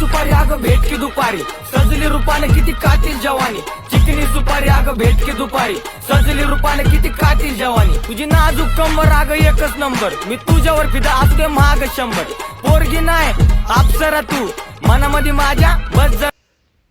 सुपारी अगं भेट की दुपारी. सजली रुपाने किती कातील जवानी. चिकनी सुपारी अगं भेट की दुपारी. सजली रुपाने किती कातील जवानी. तुझी नाजूक कंबर अगं एकच नंबर. मी तुझ्यावर फिदा असू महाग शंभर. पोरगी नाही अप्सरा तू. मनामध्ये माझ्या बस जर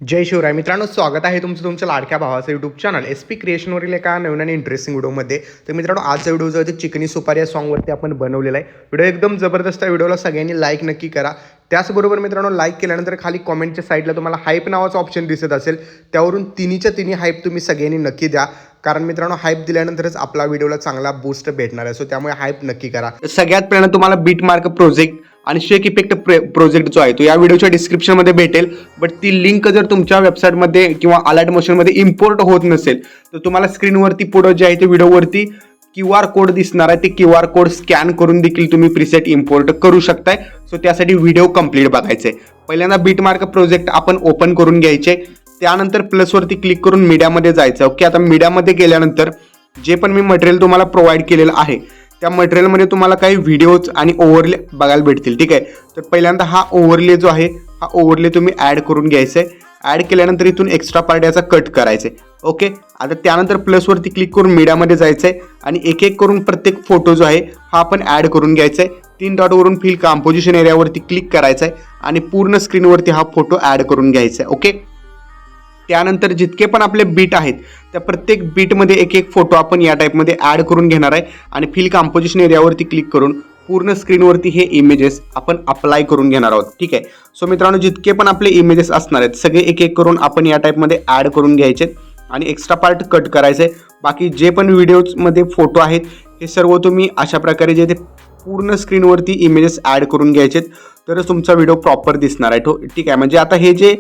जय शिवराय. मित्रांनो स्वागत आहे तुमचं तुमच्या लाडक्या भावाचं यूट्यूब चॅनल एस पी क्रिएशनवरील एका नवीन आणि इंटरेस्टिंग व्हिडिओमध्ये तर मित्रांनो आजचा व्हिडिओ जो आहे चिकनी सुपारी या सॉंगवरती आपण बनवलेला आहे. व्हिडिओ एकदम जबरदस्त आहे. व्हिडिओला सगळ्यांनी लाईक नक्की करा. त्याचबरोबर मित्रांनो लाईक केल्यानंतर खाली कॉमेंटच्या साईडला तुम्हाला हाईप नावाचं ऑप्शन दिसत असेल त्यावरून तिन्हीच्या तिन्ही हाईप तुम्ही सगळ्यांनी नक्की द्या. कारण मित्रांनो हाईप दिल्यानंतरच आपला व्हिडिओला चांगला बूस्ट भेटणार आहे. सो त्यामुळे हाईप नक्की करा. सगळ्यात पहिल्यांदा तुम्हाला बीट मार्क प्रोजेक्ट आणि शेक इफेक्ट प्रोजेक्ट जो आहे तो या व्हिडिओच्या डिस्क्रिप्शनमध्ये भेटेल. बट ती लिंक जर तुमच्या वेबसाईटमध्ये किंवा अलर्ट मोशनमध्ये इम्पोर्ट होत नसेल तर तुम्हाला स्क्रीनवरती पुढं जे आहे ते व्हिडिओवरती क्यू आर कोड दिसणार आहे. ते क्यू आर कोड स्कॅन करून देखील तुम्ही प्रिसेट इम्पोर्ट करू शकताय. सो त्यासाठी व्हिडिओ कंप्लीट बघायचे. पहिल्यांदा बीट मार्क प्रोजेक्ट आपण ओपन करून घ्यायचे. त्यानंतर प्लसवरती क्लिक करून मीडियामध्ये जायचं. ओके आता मीडियामध्ये गेल्यानंतर जे पण मी मटेरियल तुम्हाला प्रोव्हाइड केलेलं आहे त्या मटेरियलमध्ये तुम्हाला काही व्हिडिओज आणि ओव्हरले बघायला भेटतील. ठीक आहे? तर पहिल्यांदा हा ओव्हरले जो आहे हा ओव्हरले तुम्ही ॲड करून घ्यायचा. आहे ॲड केल्यानंतर इथून एक्स्ट्रा पार्ट याचा कट करायचे. आहे ओके आता त्यानंतर प्लसवरती क्लिक करून मीडियामध्ये जायचं आहे आणि एक एक करून प्रत्येक फोटो जो आहे हा आपण ॲड करून घ्यायचा. आहे तीन डॉटवरून फिल कॉम्पोजिशन एरियावरती क्लिक करायचं आहे आणि पूर्ण स्क्रीनवरती हा फोटो ॲड करून घ्यायचा आहे ओके त्यानंतर जितके पण आपले बीट आहेत त्या प्रत्येक बीटमध्ये एक एक फोटो आपण या टाईपमध्ये ॲड करून घेणार आहे आणि फिल कॉम्पोजिशन एरियावरती क्लिक करून पूर्ण स्क्रीनवरती हे इमेजेस आपण अप्लाय करून घेणार आहोत ठीक आहे? सो मित्रांनो जितके पण आपले इमेजेस असणार आहेत सगळे एक एक करून आपण या टाईपमध्ये ॲड करून घ्यायचे आणि एक्स्ट्रा पार्ट कट करायचे. बाकी जे पण व्हिडिओजमध्ये फोटो आहेत हे सर्व तुम्ही अशा प्रकारे जे ते पूर्ण स्क्रीनवरती इमेजेस ॲड करून घ्यायचेत तरच तुमचा व्हिडिओ प्रॉपर दिसणार आहे. ठो ठीक आहे. म्हणजे आता हे जे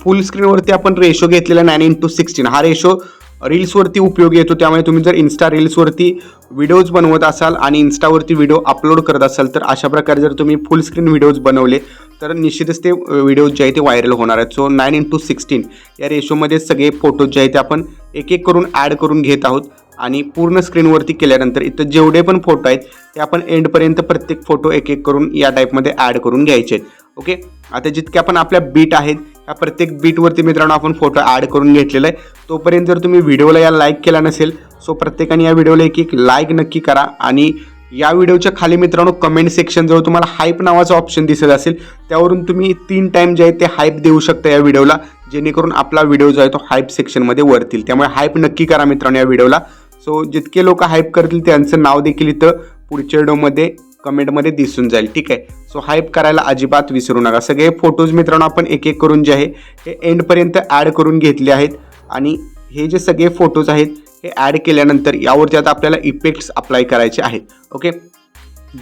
फुल स्क्रीनवरती आपण रेशो घेतलेला नाईन इंटू सिक्स्टीन हा रेशो रील्सवरती उपयोगी येतो त्यामुळे तुम्ही जर इन्स्टा रील्सवरती व्हिडिओज बनवत असाल आणि इन्स्टावरती व्हिडिओ अपलोड करत असाल तर अशा प्रकारे जर तुम्ही फुल स्क्रीन व्हिडिओज बनवले तर निश्चितच ते व्हिडिओज जे आहे ते व्हायरल होणार आहेत. सो नाईन इंटू सिक्स्टीन या रेशोमध्ये सगळे फोटोज जे आहेत ते आपण एक एक करून ॲड करून घेत आहोत. आणि पूर्ण स्क्रीनवरती केल्यानंतर इथं जेवढे पण फोटो आहेत ते आपण एंडपर्यंत प्रत्येक फोटो एक एक करून या टाईपमध्ये ॲड करून घ्यायचे आहेत. ओके आता जितक्या पण आपल्या बीट आहेत ह्या प्रत्येक बीटवरती मित्रांनो आपण फोटो ॲड करून घेतलेला आहे. तोपर्यंत जर तुम्ही व्हिडिओला या लाईक केला नसेल सो प्रत्येकाने या व्हिडिओला एक एक लाईक नक्की करा. आणि या व्हिडिओच्या खाली मित्रांनो कमेंट सेक्शनजवळ तुम्हाला हाईप नावाचं ऑप्शन दिसत असेल त्यावरून तुम्ही तीन टाईम जे आहे ते हाईप देऊ शकता या व्हिडिओला जेणेकरून आपला व्हिडिओ जो आहे तो हाईप सेक्शनमध्ये वरतील त्यामुळे हाईप नक्की करा मित्रांनो या व्हिडिओला सो जितके लोक हाईप करतील त्यांचं नाव देखील इथं पुढच्या व्हिडिओमध्ये कमेंटमध्ये दिसून जाईल. ठीक आहे? सो हाईप करायला अजिबात विसरू नका. सगळे फोटोज मित्रांनो आपण एक एक करून जे आहे हे एंडपर्यंत ॲड करून घेतले आहेत. आणि हे जे सगळे फोटोज आहेत हे ॲड केल्यानंतर यावरती आता आपल्याला इफेक्ट्स अप्लाय करायचे आहेत. ओके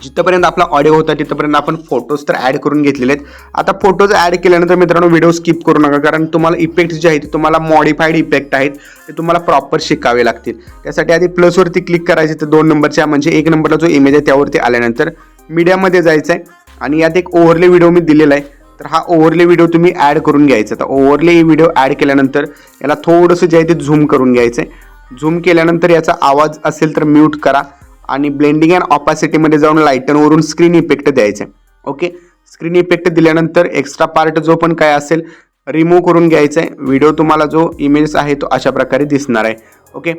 जिथंपर्यंत आपला ऑडिओ होता तिथंपर्यंत आपण फोटोज तर ॲड करून घेतलेले आहेत. आता फोटोज ॲड केल्यानंतर मित्रांनो व्हिडिओ स्किप करू नका कारण तुम्हाला इफेक्ट्स जे आहेत ते तुम्हाला मॉडिफाईड इफेक्ट आहेत ते तुम्हाला प्रॉपर शिकावे लागतील. त्यासाठी आधी प्लसवरती क्लिक करायचे तर दोन नंबरच्या म्हणजे एक नंबरला जो इमेज आहे त्यावरती आल्यानंतर मीडियामध्ये जायचं आहे आणि यात एक ओव्हरले व्हिडिओ मी दिलेला आहे. तर हा ओव्हरले व्हिडिओ तुम्ही ॲड करून घ्यायचा. तर ओव्हरले व्हिडिओ ॲड केल्यानंतर याला थोडंसं जे आहे ते झूम करून घ्यायचं आहे झूम केल्यानंतर याचा आवाज असेल तर म्यूट करा. आणि ब्लेंडिंग अँड ऑपॅसिटीमध्ये जाऊन लाईटनवरून स्क्रीन इफेक्ट द्यायचे. ओके स्क्रीन इफेक्ट दिल्यानंतर एक्स्ट्रा पार्ट जो पण काय असेल रिमूव्ह करून घ्यायचा. आहे व्हिडिओ तुम्हाला जो इमेज आहे तो अशा प्रकारे दिसणार आहे. ओके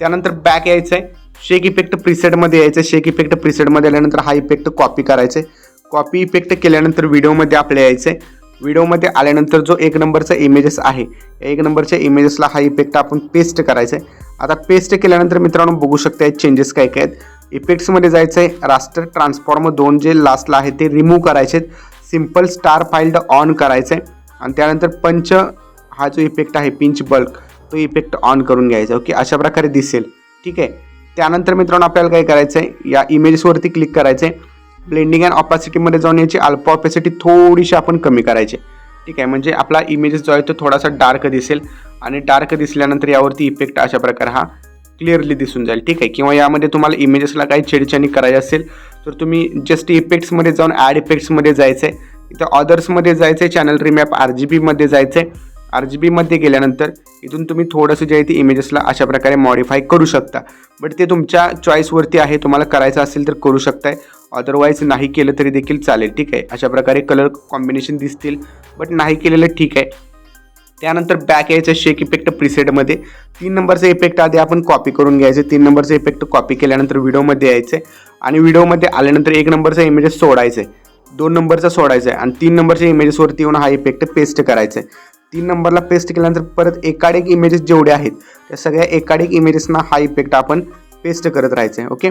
त्यानंतर बॅक यायचं. आहे शेक इफेक्ट प्रिसेटमध्ये यायचं. आहे शेक इफेक्ट प्रिसेटमध्ये आल्यानंतर हा इफेक्ट कॉपी करायचा. आहे कॉपी इफेक्ट केल्यानंतर व्हिडिओमध्ये आपल्या यायचं. आहे व्हिडिओमध्ये आल्यानंतर जो एक नंबरचा इमेजेस आहे एक नंबरच्या इमेजेसला हा इफेक्ट आपण पेस्ट करायचा आहे. आता पेस्ट केल्यानंतर मित्रांनो बघू शकता चेंजेस काय काय आहेत. इफेक्ट्समध्ये जायचं आहे रास्टर ट्रान्सफॉर्म दोन जे लास्टला आहे ते रिमूव्ह करायचे आहेत. सिंपल स्टार फाईल्ड ऑन करायचं आहे. आणि त्यानंतर पंच हा जो इफेक्ट आहे पिंच बल्क तो इफेक्ट ऑन करून घ्यायचा ओके अशा प्रकारे दिसेल. ठीक आहे? त्यानंतर मित्रांनो आपल्याला काय करायचं आहे या इमेजेसवरती क्लिक करायचं आहे ब्लेंडिंग अँड ऑपॅसिटीमध्ये जाऊन याची अल्पा ऑपॅसिटी थोडीशी आपण कमी करायची. ठीक आहे म्हणजे आपला इमेजेस जो आहे तो थोडासा डार्क दिसेल आणि डार्क दिसल्यानंतर यावरती इफेक्ट अशा प्रकारे हा क्लिअरली दिसून जाईल. ठीक आहे किंवा यामध्ये तुम्हाला इमेजेसला काही छेडछाणी करायची असेल तर तुम्ही जस्ट इफेक्ट्समध्ये जाऊन ॲड इफेक्ट्समध्ये जायचं आहे इथं ऑदर्समध्ये जायचं आहे चॅनल रिमॅप आर जी बीमध्ये जायचं आहे आर जी बीमध्ये गेल्यानंतर इथून तुम्ही थोडंसं जे आहे ते इमेजेसला अशा प्रकारे मॉडिफाय करू शकता. बट ते तुमच्या चॉईसवरती आहे तुम्हाला करायचं असेल तर करू शकताय. अदरवाईज नाही केलं तरी देखील चालेल ठीक आहे? अशा प्रकारे कलर कॉम्बिनेशन दिसतील बट नाही केलेलं ठीक आहे. त्यानंतर बॅक यायचं शेक इफेक्ट प्रिसेटमध्ये तीन नंबरचं इफेक्ट आधी आपण कॉपी करून घ्यायचं. तीन नंबरचं इफेक्ट कॉपी केल्यानंतर व्हिडिओमध्ये यायचं. आहे आणि व्हिडिओमध्ये आल्यानंतर एक नंबरचा इमेजेस सोडायचं आहे दोन नंबरचा सोडायचा आहे आणि तीन नंबरच्या इमेजेसवरती येऊन हा इफेक्ट पेस्ट करायचा आहे तीन नंबरला पेस्ट केल्यानंतर परत एकाडेक इमेजेस जेवढे आहेत त्या सगळ्या एकाडेक इमेजेसना हा इफेक्ट आपण पेस्ट करत राहायचं आहे ओके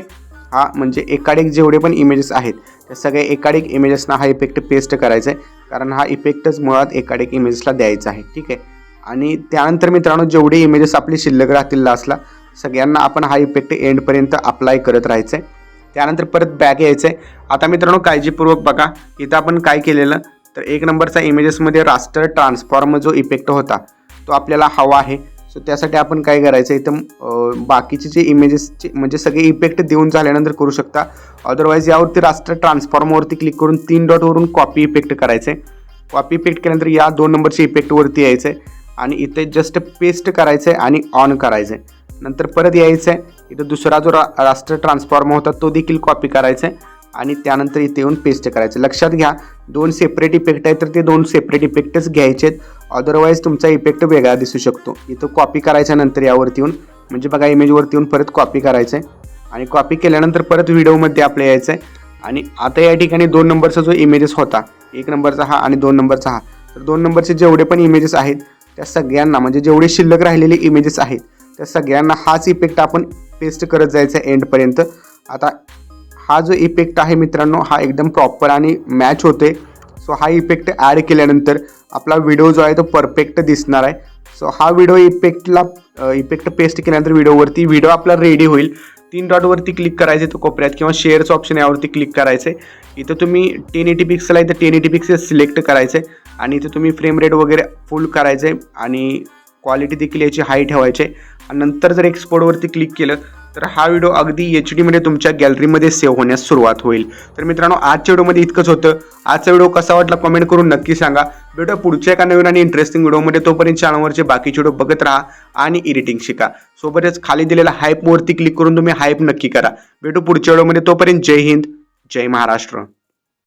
हा म्हणजे एकाडेक जेवढे पण इमेजेस आहेत त्या सगळ्या एकाडेक इमेजेसना हा इफेक्ट पेस्ट करायचा आहे कारण हा इफेक्टच मुळात एकाडेक इमेजेसला द्यायचा आहे ठीक आहे? आणि त्यानंतर मित्रांनो जेवढे इमेजेस आपले शिल्लक राहतील लास्टला सगळ्यांना आपण हा इफेक्ट एंडपर्यंत अप्लाय करत राहायचं आहे त्यानंतर परत बॅक यायचं आहे आता मित्रांनो काळजीपूर्वक बघा इथं आपण काय केलेलं तर एक नंबरचा इमेजेसमध्ये रास्टर ट्रान्सफॉर्म जो इफेक्ट होता तो आपल्याला हवा आहे. सो त्यासाठी आपण काय करायचं? इथं बाकीचे जे इमेजेसचे म्हणजे सगळे इफेक्ट देऊन झाल्यानंतर करू शकता. अदरवाईज यावरती रास्टर ट्रान्सफॉर्मवरती क्लिक करून तीन डॉटवरून कॉपी इफेक्ट करायचं. आहे कॉपी इफेक्ट केल्यानंतर या दोन नंबरच्या इफेक्टवरती यायचं. आहे आणि इथे जस्ट पेस्ट करायचं आहे आणि ऑन करायचं. आहे नंतर परत यायचं. आहे इथं दुसरा जो रा रास्टर ट्रान्सफॉर्म होता तो देखील कॉपी करायचा. आहे आणि त्यानंतर इथे येऊन पेस्ट करायचं. लक्षात घ्या दोन सेपरेट इफेक्ट आहेत तर ते दोन सेपरेट इफेक्टच घ्यायचे आहेत. अदरवाईज तुमचा इफेक्ट वेगळा दिसू शकतो. इथं कॉपी करायच्या नंतर यावरती येऊन म्हणजे बघा इमेजवरती येऊन परत कॉपी करायचं आहे आणि कॉपी केल्यानंतर परत व्हिडिओमध्ये आपलं यायचं आहे आणि आता या ठिकाणी दोन नंबरचा जो इमेजेस होता एक नंबरचा हा आणि दोन नंबरचा हा तर दोन नंबरचे जेवढे पण इमेजेस आहेत त्या सगळ्यांना म्हणजे जेवढे शिल्लक राहिलेले इमेजेस आहेत त्या सगळ्यांना हाच इफेक्ट आपण पेस्ट करत जायचा आहे एंडपर्यंत आता हा जो इफेक्ट आहे मित्रांनो हा एकदम प्रॉपर आणि मॅच होते सो हा इफेक्ट ॲड केल्यानंतर आपला व्हिडिओ जो आहे तो परफेक्ट दिसणार आहे. सो हा व्हिडिओ इफेक्टला इफेक्ट पेस्ट केल्यानंतर व्हिडिओवरती व्हिडिओ आपला रेडी होईल. तीन डॉटवरती क्लिक करायचे तो कोपऱ्यात किंवा शेअरचं ऑप्शन यावरती क्लिक करायचे. इथं तुम्ही टेन एटी पिक्सल आहे तर टेन एटी पिक्सल सिलेक्ट करायचे. आणि इथं तुम्ही फ्रेम रेट वगैरे फुल करायचे आणि क्वालिटी देखील याची हाय ठेवायचे. आणि नंतर जर एक्सपोर्टवरती क्लिक केलं तर हा व्हिडिओ अगदी एच डीमध्ये तुमच्या गॅलरीमध्ये सेव्ह होण्यास सुरुवात होईल. तर मित्रांनो आजच्या व्हिडिओमध्ये इतकंच होतं. आजचा व्हिडिओ कसा वाटला कमेंट करून नक्की सांगा. भेटू पुढच्या एका नवीन आणि इंटरेस्टिंग व्हिडिओमध्ये तोपर्यंत चॅनलवरचे बाकीचे व्हिडिओ बघत राहा आणि एडिटिंग शिका. सोबतच खाली दिलेल्या हाईपवरती क्लिक करून तुम्ही हाईप नक्की करा. भेटू पुढच्या व्हिडिओमध्ये तोपर्यंत जय हिंद जय महाराष्ट्र.